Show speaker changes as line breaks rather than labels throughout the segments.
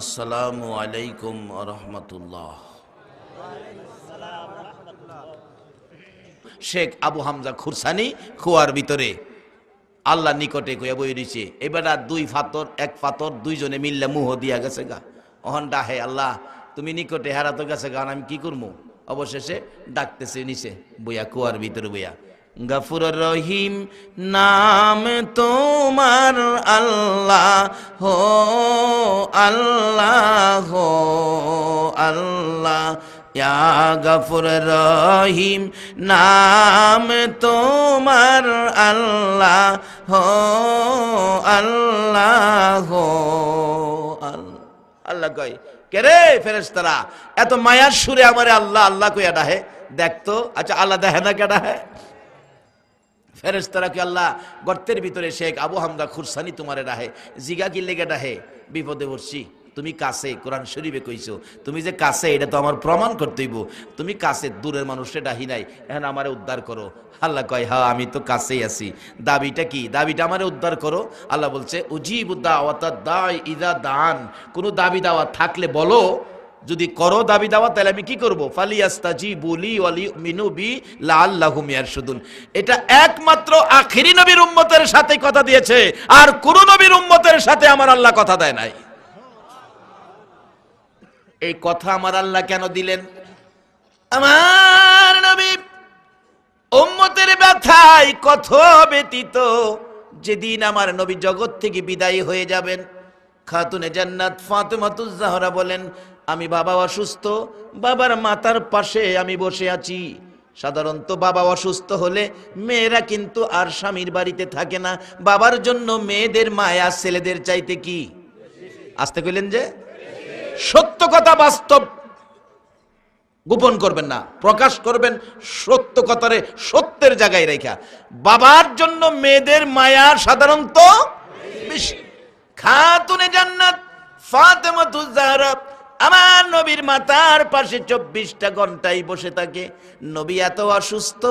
আসসালামু আলাইকুম রহমতুল্লাহ। শেখ আবু হামজা খুরসানি খোয়ার ভিতরে আল্লাহ নিকটে কইয়া বই দিছে এবার দুই ফাতর, এক ফাতর, দুইজনে মিললে মুহ দিয়া গেছে গা। অহন ডাহে আল্লাহ, তুমি নিকটে হারাতো গেছে গান আমি কি করব অবশেষে ডাকতেছে নিচে, বইয়া কুয়ার ভিতরে বইয়া। গাফুর রহিম নাম তোমার আল্লাহ, হো আল্লাহ হো আল্লাহ। গফুর রহিম নাম তোমার আল্লাহ, হো আল্লাহ হো আল্লাহ। কয়, কে রে ফেরেশতারা? এত মায়ার সুরে আমারে আল্লাহ আল্লাহ কইয়া ডাহে। দেখতো আচ্ছা আল্লাহ দেখে না কে ডাহে? ফেরেশতারা কি আল্লাহ গর্তের ভিতরে শেখ আবু হামদা খুরসানি তোমারে ডাহে? জিগা কি লেগে ডাহে? বিপদে পড়ছি। তুমি কাছে, কোরআন শরীফে কইছো, তুমি যে কাছে, এটা তো আমার প্রমাণ করতে হইব। তুমি কাছে, দূরের মানুষে ডাহি নাই, এখন আমারে উদ্ধার করো। আল্লাহ কয় হ্যাঁ আমি তো কাছেই আছি। দাবিটা কি? দাবিটা আমারে উদ্ধার করো। আল্লাহ বলছে, উজিব দাওয়াতা দাই ইদা দান। কোনো দাবি দাওয়া থাকলে বলো যদি করো দাবি দাওয়া, তাহলে আমি কি করব? ফালিয়াস্তাজি বলি ওয়ালি মিনু বি লাল্লাহু মিয়ারশুদুন এটা একমাত্র আখিরি নবীর উম্মতের সাথে কথা দিয়েছে। আর কোন নবীর উম্মতের সাথে আমার আল্লাহ কথা দেয় নাই। এই কথা আমার আল্লাহ কেন দিলেন? আমার নবী উম্মতের ব্যথায় কত ব্যতীত যেদিন আমার নবী জগৎ থেকে বিদায়ী হয়ে যাবেন, খাতুনে জান্নাত ফাতেমাতুজ জাহরা বলেন আমি বাবা অসুস্থ, বাবার মাথার পাশে আমি বসে আছি। সাধারণত বাবা অসুস্থ হলে মেয়েরা কিন্তু আর স্বামীর বাড়িতে থাকে না। বাবার জন্য মেয়েদের মায়া, ছেলেদের চাইতে কি? আসতে কইলেন যে, সত্য কথা বাস্তব। গোপন করবেন না, প্রকাশ করবেন সত্য কথারে, সত্যের জায়গায় রেখা। বাবার জন্য মেয়েদের মায়া সাধারণত খাতুনে জান্নাত, ফাতেমাতু জাহরা আমার নবীর মাতার পাশে চব্বিশটা ঘন্টায় বসে থাকে। নবী এত অসুস্থ,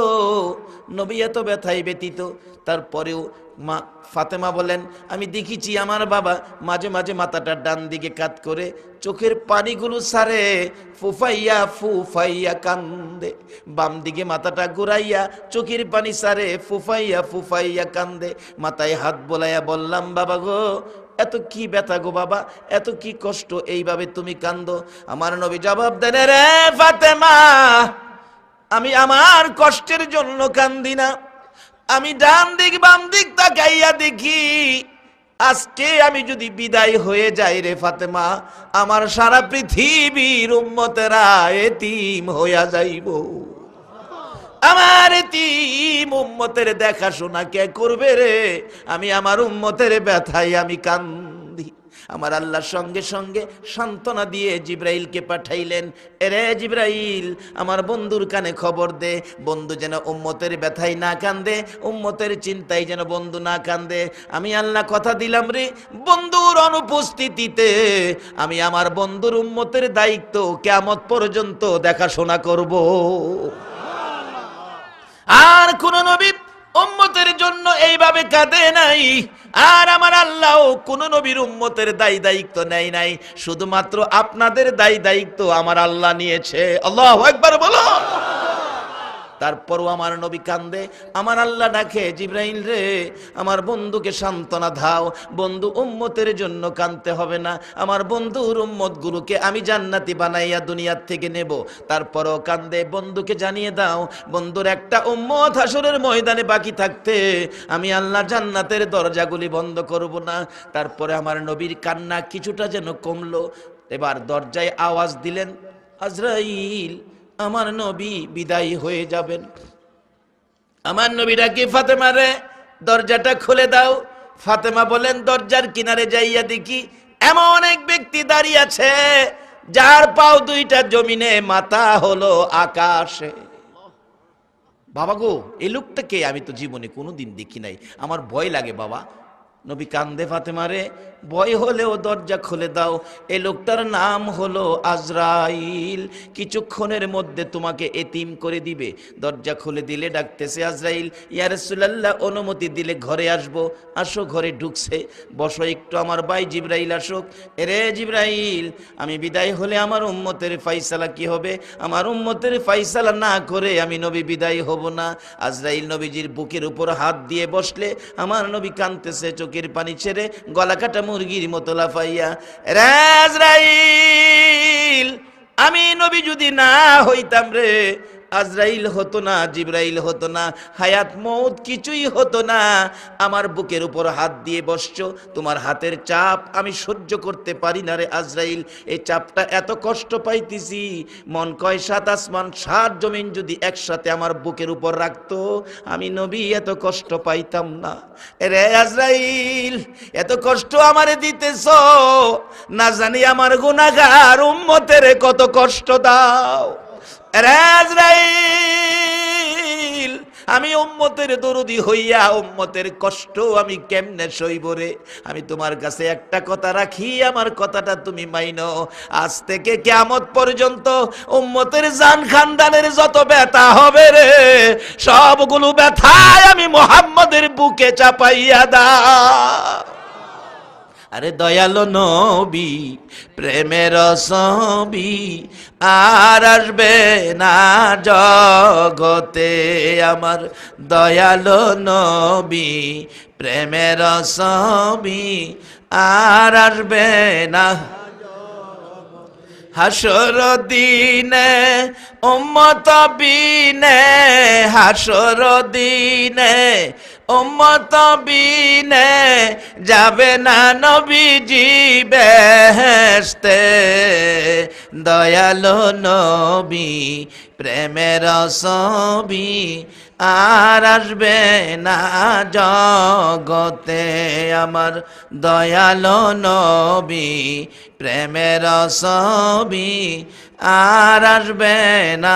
নবী এত ব্যথায় ব্যতীত তারপরেও মা ফাতেমা বলেন, আমি দেখেছি আমার বাবা মাঝে মাঝে মাথাটা ডান দিকে কাত করে, চোখের পানিগুলো সারে, ফুফাইয়া ফুফাইয়া কান্দে। বাম দিকে মাথাটা ঘুরাইয়া, চোখের পানি সারে, ফুফাইয়া ফুফাইয়া কান্দে। মাথায় হাত বোলাইয়া বললাম, বাবা গো এত কি ব্যথা গো বাবা? এত কি কষ্ট? এইভাবে তুমি কান্দো আমার নবী জবাব দেন রে ফাতেমা, আমি আমার কষ্টের জন্য কান্দি না। আমি ডান দিক বাম দিক তাকাইয়া দেখি, আজকে আমি যদি বিদায় হয়ে যাই রে ফাতেমা, আমার সারা পৃথিবীর উম্মতেরা এতিম হইয়া যাইব। আমার এতিম উম্মতের দেখাশোনা কে করবে রে? আমি আমার উম্মতের ব্যথায় আমি কান্দি। আমার আল্লাহর সঙ্গে সঙ্গে সান্ত্বনা দিয়ে জিব্রাইলকে পাঠাইলেন, এরে জিব্রাইল, আমার বন্ধুর কানে খবর দে, বন্ধু যেন উম্মতের ব্যথায় না কান্দে, উম্মতের চিন্তায় যেন বন্ধু না কান্দে। আমি আল্লাহ কথা দিলাম রে, বন্ধুর অনুপস্থিতিতে আমি আমার বন্ধুর উম্মতের দায়িত্ব কেমত পর্যন্ত দেখাশোনা করব। আর কোন নবী উম্মতের জন্য এইভাবে কাঁদে নাই। আর আমার আল্লাহ কোন নবীর উম্মতের দায়ী দায়িত্ব নেয় নাই। শুধুমাত্র আপনাদের দায়ী দায়িত্ব আমার আল্লাহ নিয়েছে। আল্লাহ একবার বলো। তারপরও আমার নবী কান্দে, আমার আল্লাহ ডাকে, জিব্রাইল রে, আমার বন্ধুকে সান্ত্বনা দাও, বন্ধু উম্মতের জন্য কানতে হবে না, আমার বন্ধুর উম্মত গুলোকে আমি জান্নাতি বানাইয়া দুনিয়ার থেকে নেব। তারপরও কান্দে, বন্ধুকে জানিয়ে দাও, বন্ধুর একটা উম্মত হাসরের ময়দানে বাকি থাকতে আমি আল্লাহ জান্নাতের দরজাগুলি বন্ধ করব না। তারপরে আমার নবীর কান্না কিছুটা যেন কমলো। এবার দরজায় আওয়াজ দিলেন আজরাইল আমার নবী বিদায়ী হয়ে যাবেন। আমার নবীরা কি ফাতেমা রে, দরজাটা খুলে দাও। ফাতেমা বলেন, দরজার কিনারে যাইয়া দেখি এমন এক ব্যক্তি দাঁড়িয়ে আছে, যার পাও দুইটা জমিনে মাথা হলো আকাশে। বাবা গো, এই লোকটাকে আমি তো জীবনে কোনোদিন দেখি নাই। আমার ভয় লাগে বাবা। নবী কান্দে ফাতেমারে ভয় হলেও দরজা খুলে দাও। এই লোকটার নাম হলো আজরাইল। কিছুক্ষণের মধ্যে তোমাকে এতিম করে দিবে। দরজা খুলে দিলে ডাকতেছে আজরাইল ইয়ারসুল্লাহ অনুমতি দিলে ঘরে আসব। আসো, ঘরে ঢুকছে। বসো একটু আমার ভাই জিব্রাইল আসুক। রে জিব্রাইল, আমি বিদায় হলে আমার উম্মতের ফাইসালা কি হবে? আমার উম্মতের ফাইসালা না করে আমি নবী বিদায় হব না। আজরাইল নবীজির বুকের উপর হাত দিয়ে বসলে, আমার নবী কানতেছে চোখের পানি ছেড়ে গলা কাটা মুরগির মতো লাফাইয়া রাজ আজরাইল আমি নবী যদি না হইতাম রে আজরাইল হতো না, জিব্রাইল হতো না, হায়াত মৌত কিছুই হতো না। আমার বুকের উপর হাত দিয়ে বসছো, তোমার হাতের চাপ আমি সহ্য করতে পারি না রে আজরাইল। এই চাপটা এত কষ্ট পাইতেছি, মন কয় সাত আসমান, সাত জমিন যদি একসাথে আমার বুকের উপর রাখতো, আমি নবী এত কষ্ট পাইতাম না। রে আজরাইল, এত কষ্ট আমারে দিতেছ, না জানি আমার গুনাগার উম্মতের কত কষ্ট দাও। আমি উম্মতের দরদি হইয়া উম্মতের কষ্ট আমি কেমনে সইব রে? আমি তোমার কাছে একটা কথা রাখি, আমার কথাটা তুমি মাইনো। আজ থেকে কেমত পর্যন্ত উম্মতের জান খানদানের যত ব্যথা হবে রে, সবগুলো ব্যথায় আমি মোহাম্মদের বুকে চাপাইয়া দা আরে দয়ালো নবী, প্রেমের ছবি আর আসবে না জগতে আমার দয়ালো নবী, প্রেমের ছবি আর আসবে না। হাসর দিনে, উম্মত বিনে, হাসর দিনে উম্মত বিনে যাবে না নবীজি বেহেস্তে দয়ালো নবী, প্রেমের ছবি আর আসবে না জগতে। আমার দয়ালো নবী, প্রেমের ছবি আর আসবে না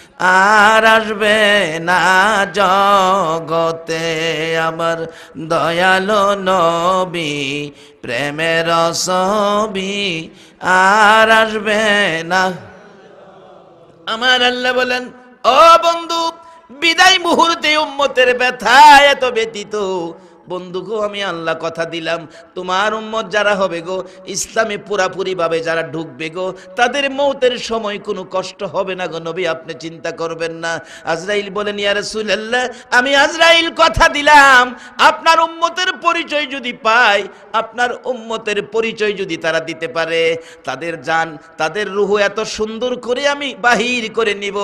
আর আসবে না জগতে আমার দয়ালো নবী, প্রেমের ছবি আর আসবে না। আমার আল্লাহ বলেন, ও বন্ধু, বিদায় মুহূর্তে উম্মতের ব্যথা এত ব্যতীত বন্ধু গো আমি আল্লাহ কথা দিলাম। তোমার উম্মত যারা হবে গো, ইসলামে পুরাপুরি ভাবে যারা ঢুকবে গো, তাদের মৌতের সময় কোনো কষ্ট হবে না গো নবী, আপনি চিন্তা করবেন না। আজরাইল বলেন, ইয়া রাসূলুল্লাহ, আমি আজরাইল কথা দিলাম। আপনার উম্মতের পরিচয় যদি পাই, আপনার উম্মতের পরিচয় যদি তারা দিতে পারে, তাদের জান, তাদের রুহু এত সুন্দর করে আমি বাহির করে নিব।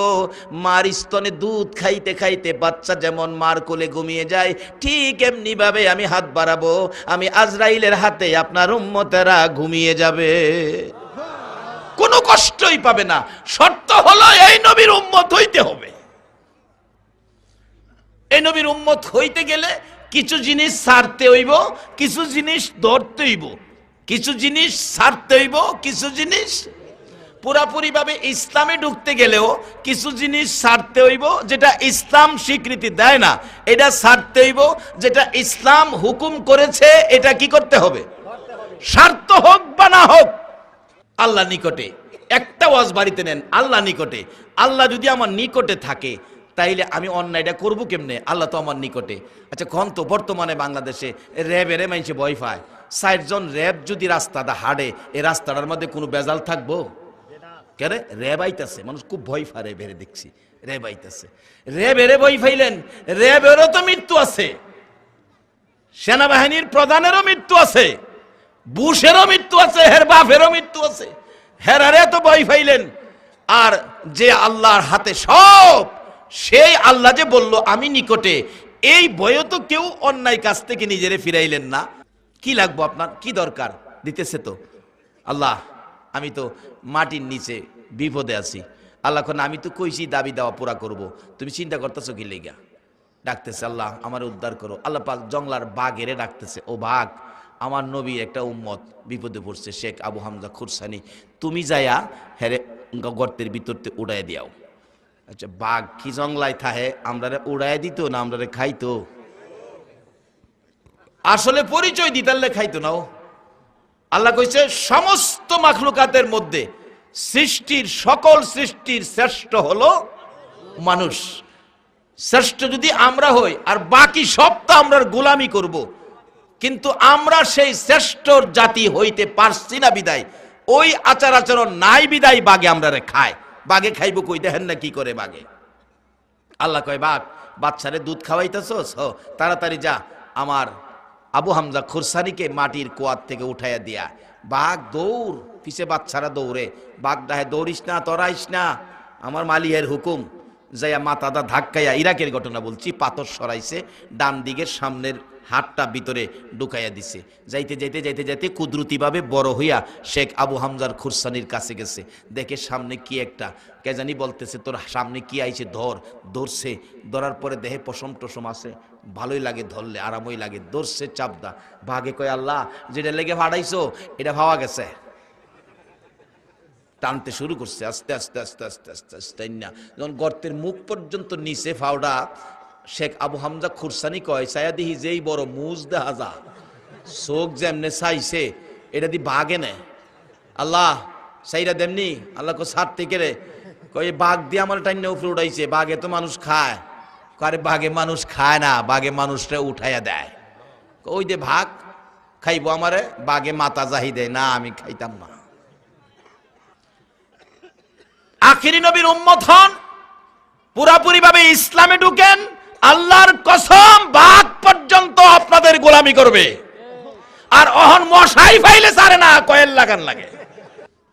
মার স্তনে দুধ খাইতে খাইতে বাচ্চা যেমন মার কোলে ঘুমিয়ে যায়, ঠিক এমনি ভাবে আমি হাত বাড়াবো, আমি আজরাইলের হাতে আপনার উম্মতেরা ঘুমিয়ে যাবে। কোনো কষ্টই পাবে না। শর্ত হলো, এই নবীর উম্মত হইতে হবে। এই নবীর উম্মত হইতে গেলে কিছু জিনিস ছাড়তে হইব, কিছু জিনিস ধরতে হইব, কিছু জিনিস ছাড়তে হইব, কিছু জিনিস পুরাপুরি ভাবে ইসলামে ঢুকতে গেলেও কিছু জিনিস ছাড়তে হইব যেটা ইসলাম স্বীকৃতি দেয় না। এটা ছাড়তে হইব যেটা ইসলাম হুকুম করেছে, এটা কি করতে হবে? স্বার্থ হোক বা না হোক, আল্লাহ নিকটে। একটা ওয়াজ বাড়িতে নেন, আল্লাহ নিকটে। আল্লাহ যদি আমার নিকটে থাকে, তাইলে আমি অন্যায়টা করব কেমনে? আল্লাহ তো আমার নিকটে। আচ্ছা কন তো বর্তমানে বাংলাদেশে র্যাবেরে মাইছে ভয় পায়। ষাটজন র্যাব যদি রাস্তাটা হাঁড়ে এই রাস্তাটার মধ্যে কোনো বেজাল থাকব? কেন র্যাব আইতাছে মানুষ খুব ভয় ফারে বেড়ে দেখছি। র্যাব আইতাছে র্যাব এরে ভয় ফাইলেন র্যাবেরও তো মৃত্যু আছে। সেনাবাহিনীর প্রধানেরও মৃত্যু আছে। বুশেরও মৃত্যু আছে, হের বাপেরও মৃত্যু আছে। হেরারে তো ভয় ফাইলেন আর যে আল্লাহর হাতে সব, সেই আল্লাহ যে বলল, আমি নিকটে। এই বয়ে তো কেউ অন্যায় কাছ থেকে নিজেরে ফিরাইলেন না। কি লাগবো আপনার? কি দরকার? দিতেছে তো। আল্লাহ আমি তো মাটির নিচে বিপদে আছি। আল্লাহ কোন আমি তো কইছি দাবি দেওয়া পুরা করব। তুমি চিন্তা করতেছো কি লেগা? ডাকতেছে আল্লাহ, আমার উদ্ধার করো। আল্লাহ পাক জংলার বাঘেরে ডাকতেছে, ও বাঘ, আমার নবী একটা উম্মত বিপদে পড়ছে, শেখ আবু হামজা খুরসানি। তুমি যায়া হেরে গর্তের ভিতরতে উড়াই দিয়াও। আচ্ছা বাঘ কি জংলায় থাহে? আমরা উড়াই দিত না আমরা খাইতো? আসলে পরিচয় দিতাল্লে খাইতো না ও। আল্লাহ কইছে, সমস্ত মাখলুকাতের মধ্যে সৃষ্টির, সকল সৃষ্টির শ্রেষ্ঠ হলো মানুষ। শ্রেষ্ঠ যদি আমরা হই, আর বাকি সব তো আমরা গোলামি করব। কিন্তু আমরা সেই শ্রেষ্ঠ জাতি হইতে পারছি না বিদায়। ওই আচার আচরণ নাই বিদায়, বাগে আমরা খায়। বাগে খাইব কই? দেখেন না কি করে বাগে। আল্লাহ কয় বাঘ বাচ্চারে দুধ খাওয়াইতেছস? হ, তাড়াতাড়ি যা, আমার আবু হামজা খুরসানিকে মাটির কুয়ার থেকে উঠাইয়া দিয়া, বাঘ, দৌড়, পিছে বাচ্চারা দৌড়ে বাঘ দাহে দৌড়িস না, তরাইস না, আমার মালিহের হুকুম। যাইয়া মাথাদা ধাক্কাইয়া ইরাকের ঘটনা বলছি, পাথর সরাইছে, ডান দিকের সামনের হাতটা ভিতরে ঢুকাইয়া দিছে। যাইতে যাইতে যাইতে যাইতে কুদরতিভাবে বড় হইয়া শেখ আবু হামজার খুরসানির কাছে গেছে। দেখে সামনে কি একটা, কে জানি বলতেছে, তোর সামনে কি আইছে? ধর, ধরছে। ধরার পরে দেহে পশম টসম আছে। ভালোই লাগে ধরলে, আরামই লাগে। ধরছে চাপদা। ভাগে কয়, আল্লাহ, যেটা লেগে ভাড়াইছো এটা ভাবা গেছে। টানতে শুরু করছে, আস্তে আস্তে আস্তে আস্তে আস্তে আস্তে না? যখন গর্তের মুখ পর্যন্ত নিচে ফাওডা, শেখ আবু হামজা খুরসানি কয় সায়াদিহি যেই বড় মুজ যা, চোখ যেমনে চাইছে, এটা দি বাঘে নে। আল্লাহ সাইরা দেমনি আল্লাহ কো সার থেকে রে। কই বাঘ দিয়ে আমার টাইনে উপরে উঠাইছে, বাঘে তো মানুষ খায়। কারে বাঘে মানুষ খায় না, বাঘে মানুষটা উঠাইয়া দেয়। ওই দে ভাগ, খাইবো আমারে, বাঘে মাথা জাহি দেয়। না, আমি খাইতাম না। আখিরি নবীর উম্মত হন। পুরাপুরি ভাবে ইসলামে ঢুকেন। আল্লাহর কসম, বাঘ পর্যন্ত আপনাদের গোলামি করবে। আর অহন মশাই ফাইলে সারে না, কয়েল লাগান লাগে।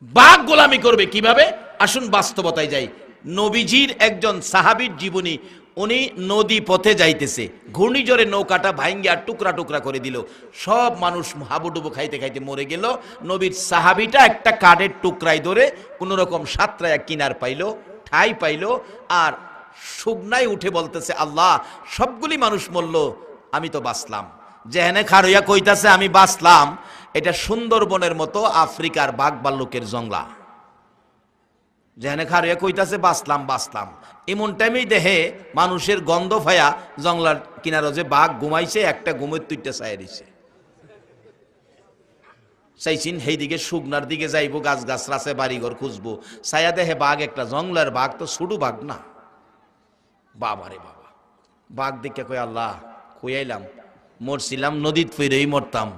বাঘ গোলামি করবে কীভাবে? আসুন বাস্তবতায় যাই। নবীজির একজন সাহাবির জীবনী উনি নদী পথে যাইতেছে। ঘূর্ণিঝড়ে নৌকাটা ভাঙ্গিয়া টুকরা টুকরা করে দিল। সব মানুষ হাবুডুবু খাইতে খাইতে মরে গেল। নবীর সাহাবিটা একটা কাঠের টুকরাই ধরে কোন রকম সাতরায়া কিনার পাইলো, ঠাই পাইলো আর শুকনায় উঠে বলতেছে, আল্লাহ, সবগুলি মানুষ মরল, আমি তো বাঁচলাম। যেহেনে খারইয়া কইতাছে, আমি বাঁচলাম। এটা সুন্দরবনের মতো আফ্রিকার বাঘ ভাল্লুকের জংলা। যেখানে খারিয়া কইতাছে, বাঁচলাম বাঁচলাম। এমন টাইমেই দেহে মানুষের গন্ধ ফায়া জংলার কিনারো যে বাঘ ঘুমাইছে, একটা ঘুমের তুইটা চাই দিছে। চাইছিন সেই দিকে শুকনার দিকে যাইবো গাছ গাছ রাছে বাড়িঘর খুঁজবো। ছায়া দেহে বাঘ একটা জংলার বাঘ তো ছুটু বাঘ না। বাবা রে বাবা। বাঘ দেখে কই আল্লাহ কইয়াইলাম মরছিলাম, নদীত ফিরেই মরতাম।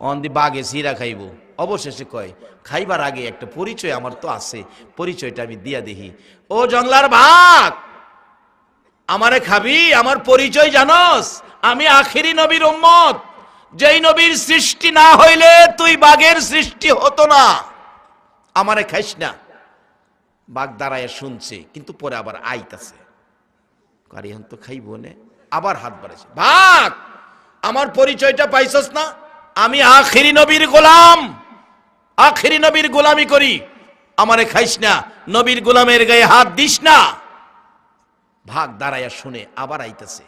অন্দি বাঘে সিরা খাইব। অবশেষে কয়, খাইবার আগে একটা পরিচয় আমার তো আছে, পরিচয়টা আমি দিয়া দেখি ও জংলার বাঘ, আমারে খাবি, আমার পরিচয় জানস, আমি আখিরি নবীর উম্মত। যেই নবীর সৃষ্টি না হইলে তুই বাঘের সৃষ্টি হতো না। আমারে খাইস না। বাঘ দাঁড়ায় শুনছে, কিন্তু পরে আবার আইতাছে। কারি হন তো খাইব নে। আবার হাত বাড়াইছে, বাঘ, আমার পরিচয়টা পাইছস না? আমি আখিরি নবীর গোলাম আখিরি নবীর গোলামি করি। আমারে খাইস না, নবীর গোলামের গায়ে হাত দিস না। ভাগ দাঁড়াইয়া শুনে আবার আইতেছে।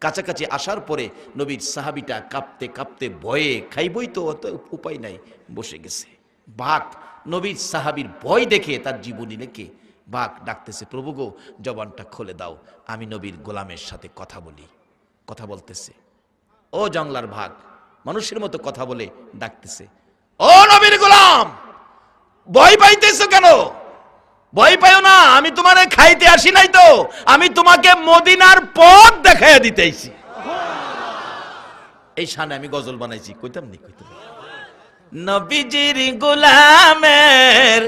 কাছাকাছি আসার পরে নবীর সাহাবিটা কাঁপতে কাঁপতে ভয়ে খাইবই তো, অত উপায় নাই, বসে গেছে। বাঘ নবীর সাহাবির ভয় দেখে তার জীবনী লেখে। বাঘ ডাকতেছে, প্রভু গো, জবানটা খুলে দাও, আমি নবীর গোলামের সাথে কথা বলি। কথা বলতেছে। ও জংলার ভাগ, মানুষের মতো কথা বলে, ডাকতেছে। ও নবীর গোলাম, ভয় পাইতেছো কেন? ভয় পাইও না, আমি তোমারে খাইতে আসি নাই তো, আমি তোমাকে মদিনার পথ দেখাইয়া দিতেছি। এই শানে আমি গজল বানাইছি, কইতাম নি, কইতাম। নবীজির গোলামের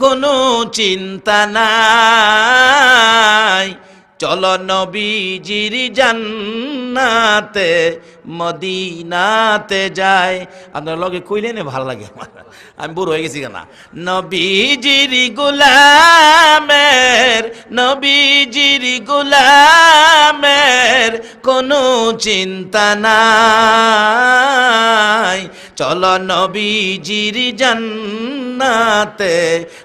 কোনো চিন্তা নাই। চলো নবীজির জান্নাতে, মদিনাতে যায় আপনার লগে কইলে নে ভালো লাগে আমার। আমি বুড়ো হয়ে গেছি কেনা। নবীজির গুলামের নবীজির গুলামের কোনো চিন্তা নাই। চলো নবীজির জান্নাতে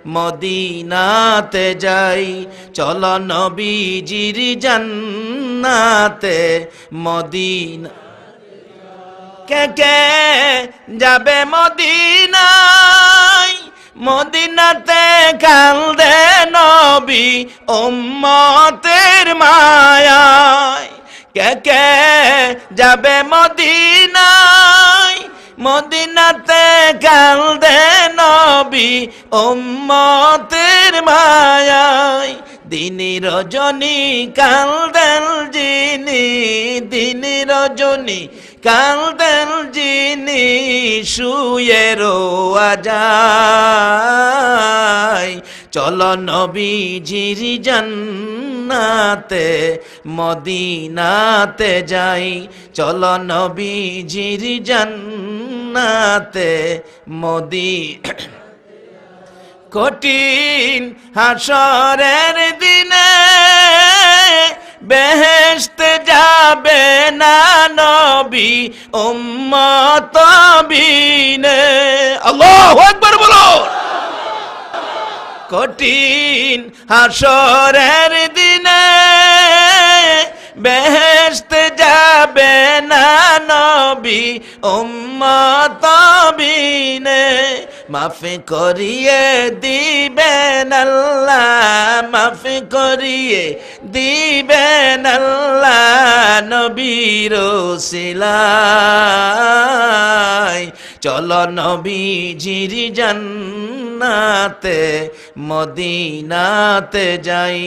মদিনাতে যাই। চলো নবীজির জান্নাতে, মদিনা কে কে যাবে মদিনায়? মদিনাতে কান্দে নবী উম্মতের মায়ায়। কে কে যাবে মদিনায়? মদিনাতে কান্দে নবী উম্মতের মায়ায়। দিনী রজনী কালদেন যিনি দিনী রজনী কালদেন যিনি শুয়ে রোয়া যায়। চল নবীজির জান্নাতে, মদিনাতে যাই। চল নবীজির জান্নাতে মদি কঠিন হাসরের দিনে বেহেশতে যাবে না নবী উম্মত বিনে আল্লাহু আকবার বলো। কঠিন হাসরের দিনে বেহেশত যাবে না নবী, উম্মত বিনে মাফি করিয়ে দিবেন আল্লাহ, মাফি করিয়ে দিবেন আল্লাহ নবীর সিলাই চলো নবীজির জান্নাতে, মদিনাতে যাই।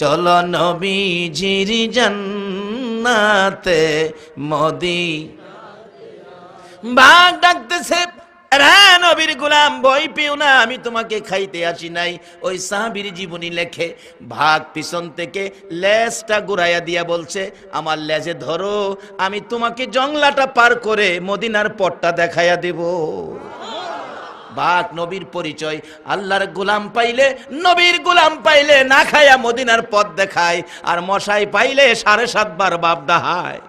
চলো নবীজির জান্নাতে মদি বাঘ ডাকতেছে নবীর গুলাম বই পেও না, আমি তোমাকে খাইতে আসি নাই। ওই সাহাবীর জীবনী লেখে ভাগ পিছন থেকে লেজটা গুড়াইয়া দিয়া বলছে, আমার লেজে ধরো, আমি তোমাকে জংলাটা পার করে মদিনার পটটা দেখাইয়া দেব। বাঘ নবীর পরিচয়। আল্লাহর গোলাম পাইলে, নবীর গোলাম পাইলে না খায়া মদিনার পথ দেখায়। আর মশাই পাইলে সাড়ে সাতবার বাপ দাহায়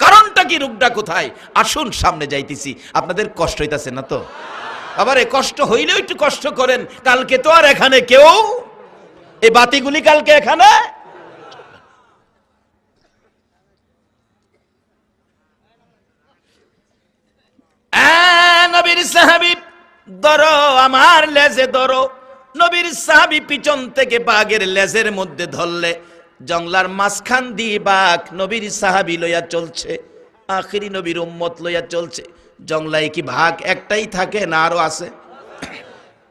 কারণটা কি, রূপটা কোথায়? আসুন, সামনে যাইতেছি। আপনাদের কষ্ট হইতাছে না তো? আবার এ কষ্ট হইলেও একটু কষ্ট করেন। কালকে তো আর এখানে কেউ? এই বাতিগুলি কালকে এখানে? নবীর সাহাবি ধরো, আমার লেজে ধরো। নবীর সাহাবি পিছন থেকে বাঘের লেজের মধ্যে ধরলে, জংলার মাঝখান দিয়ে বাঘ নবীর সাহাবি লইয়া চলছে, আখিরি নবীর উম্মত লইয়া চলছে। জংলায় কি ভাগ একটাই থাকে না আরও আছে?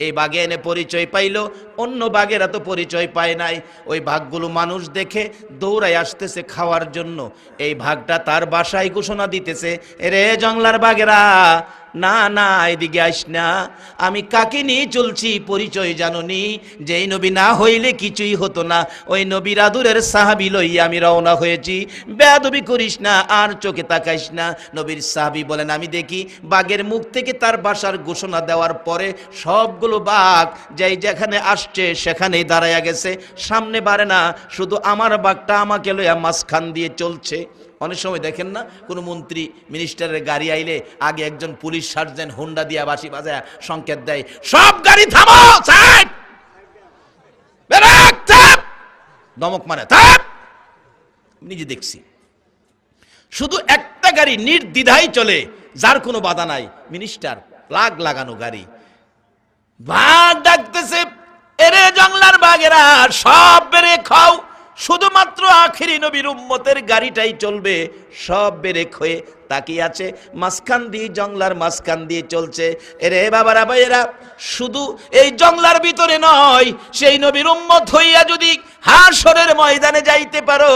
এই বাঘে এনে পরিচয় পাইলো, অন্য বাঘেরা তো পরিচয় পায় নাই। ওই ভাগগুলো মানুষ দেখে দৌড়ায় আসতেছে খাওয়ার জন্য। এই ভাগটা তার বাসায় ঘোষণা দিতেছে রে জংলার বাঘেরা না না, এদিকে আস না। আমি কাকে নিয়ে চলছি পরিচয় জাননি। যেই নবী না হইলে কিছুই হতো না। ওই নবীর আদুরের সাহাবি লইয়া আমি রওনা হয়েছি। বেয়াদবি করিস না, আর চোখে তাকাইস না। নবীর সাহাবি বলেন, আমি দেখি বাঘের মুখ থেকে তার বাসার ঘোষণা দেওয়ার পরে সবগুলো বাঘ যাই যেখানে আসছে সেখানেই দাঁড়াইয়া গেছে। সামনে বাড়ে না, শুধু আমার বাঘটা আমাকে লইয়া মাঝখান দিয়ে চলছে। অনেক সময় দেখেন না, কোনো মন্ত্রী মিনিস্টারের গাড়ি আইলে আগে একজন পুলিশ সার্জেন্ট হুন্ডা দিয়া বাসি বাজায় সংকেত দেয়, সব গাড়ি থামো দমক মানে নিজে দেখছি। শুধু একটা গাড়ি নির্দ্বিধাই চলে, যার কোনো বাধা নাই মিনিস্টার প্লাগ লাগানো গাড়ি। বাঘ ডাকতেছে, এরে জংলার বাঘেরা, সব বেড়ে খাও। শুধুমাত্র আখিরি নবীর উম্মতের গাড়িটাই চলবে, সব বেড়ে খয়ে তাকিয়ে আছে, মাঝখান দিয়ে জংলার মাঝখান দিয়ে চলছে। এরে বাবারা ভাইয়েরা, শুধু এই জংলার ভিতরে নয়, সেই নবীর উম্মত হইয়া যদি হাসরের ময়দানে যাইতে পারো,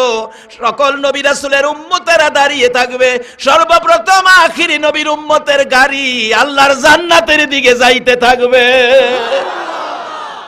সকল নবী রাসূলের উম্মতেরা দাঁড়িয়ে থাকবে। সর্বপ্রথম আখিরি নবীর উম্মতের গাড়ি আল্লাহর জান্নাতের দিকে যাইতে থাকবে।